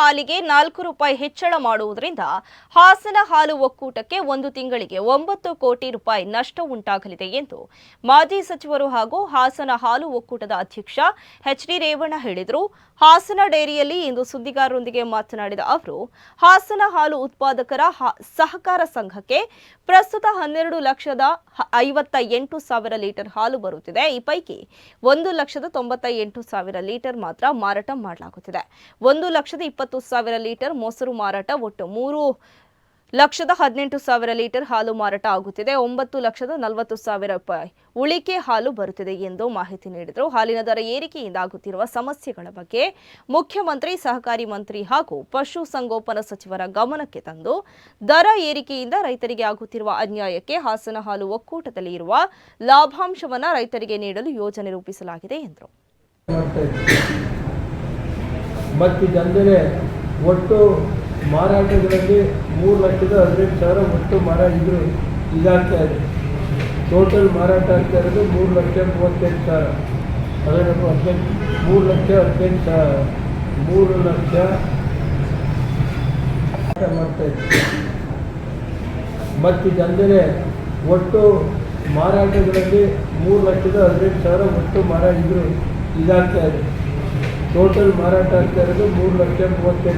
ಹಾಲಿಗೆ ನಾಲ್ಕು ರೂಪಾಯಿ ಹೆಚ್ಚಳ ಮಾಡುವುದರಿಂದ ಹಾಸನ ಹಾಲು ಒಕ್ಕೂಟಕ್ಕೆ ಒಂದು ತಿಂಗಳಿಗೆ ಒಂಬತ್ತು ಕೋಟಿ ರೂಪಾಯಿ ನಷ್ಟ ಉಂಟಾಗಲಿದೆ ಎಂದು ಮಾಜಿ ಸಚಿವರು ಹಾಗೂ ಹಾಸನ ಹಾಲು ಒಕ್ಕೂಟದ ಅಧ್ಯಕ್ಷ ಎಚ್ ಡಿ ರೇವಣ್ಣ ಹೇಳಿದರು. ಹಾಸನ ಡೈರಿಯಲ್ಲಿ ಇಂದು ಸುದ್ದಿಗಾರರೊಂದಿಗೆ ಮಾತನಾಡಿದ ಅವರು, ಹಾಸನ ಹಾಲು ಉತ್ಪಾದಕರ ಸಹಕಾರ ಸಂಘಕ್ಕೆ ಪ್ರಸ್ತುತ ಹನ್ನೆರಡು ಲಕ್ಷದ ಐವತ್ತ ಎಂಟು ಸಾವಿರ ಲೀಟರ್ ಹಾಲು ಬರುತ್ತಿದೆ. ಈ ಪೈಕಿ ಒಂದು ಲಕ್ಷದ ತೊಂಬತ್ತ ಎಂಟು ಸಾವಿರ ಲೀಟರ್ ಮಾತ್ರ ಮಾರಾಟ ಮಾಡಲಾಗುತ್ತಿದೆ. ಒಂದು ಲಕ್ಷದ ಇಪ್ಪತ್ತು ಸಾವಿರ ಲೀಟರ್ ಮೊಸರು ಮಾರಾಟ ಒಟ್ಟು ಮೂರು ಲಕ್ಷದ ಹದಿನೆಂಟು ಸಾವಿರ ಲೀಟರ್ ಹಾಲು ಮಾರಾಟ ಆಗುತ್ತಿದೆ. ಒಂಬತ್ತು ಲಕ್ಷದ ನಲವತ್ತು ಸಾವಿರ ರೂಪಾಯಿ ಉಳಿಕೆ ಹಾಲು ಬರುತ್ತಿದೆ ಎಂದು ಮಾಹಿತಿ ನೀಡಿದರು. ಹಾಲಿನ ದರ ಏರಿಕೆಯಿಂದ ಆಗುತ್ತಿರುವ ಸಮಸ್ಯೆಗಳ ಬಗ್ಗೆ ಮುಖ್ಯಮಂತ್ರಿ, ಸಹಕಾರಿ ಮಂತ್ರಿ ಹಾಗೂ ಪಶು ಸಂಗೋಪನಾ ಸಚಿವರ ಗಮನಕ್ಕೆ ತಂದು ದರ ಏರಿಕೆಯಿಂದ ರೈತರಿಗೆ ಆಗುತ್ತಿರುವ ಅನ್ಯಾಯಕ್ಕೆ ಹಾಸನ ಹಾಲು ಒಕ್ಕೂಟದಲ್ಲಿ ಇರುವ ಲಾಭಾಂಶವನ್ನು ರೈತರಿಗೆ ನೀಡಲು ಯೋಜನೆ ರೂಪಿಸಲಾಗಿದೆ ಎಂದರು. ಮಾಡ್ತಾ ಇದ್ದೀವಿ ಮತ್ತು ಇದಲ್ಲದೆ ಒಟ್ಟು ಮಾರಾಟಗಳಲ್ಲಿ ಮೂರು ಲಕ್ಷದ ಹದಿನೆಂಟು ಸಾವಿರ ಒಟ್ಟು ಮಾರಾಟ ಇದ್ರು. ಇದಾಗ್ತಾ ಇದೆ. ಟೋಟಲ್ ಮಾರಾಟ ಆಗ್ತಾ ಇರೋದು ಮೂರು ಲಕ್ಷ ಮೂವತ್ತೆಂಟು ಸಾವಿರ. ಅದನ್ನು ಹದಿನೆಂಟು, ಮೂರು ಲಕ್ಷ ಹದಿನೆಂಟು ಸಾವಿರ. ಮೂರು ಲಕ್ಷ ಮಾರಾಟ ಮಾಡ್ತಾ ಇದ್ದೀವಿ ಮತ್ತು ಇದಲ್ಲದೆ ಒಟ್ಟು ಮಾರಾಟಗಳಲ್ಲಿ ಮೂರು ಲಕ್ಷದ ಹದಿನೆಂಟು ಸಾವಿರ ಒಟ್ಟು ಮಾರಾಟ ಇದ್ರು. ಇದಾಗ್ತಾ ಇದೆ. ಟೋಟಲ್ ಮಾರಾಟ ಆಗ್ತಾ ಇರೋದು ಮೂರು ಲಕ್ಷ ಮೂವತ್ತೆಂಟು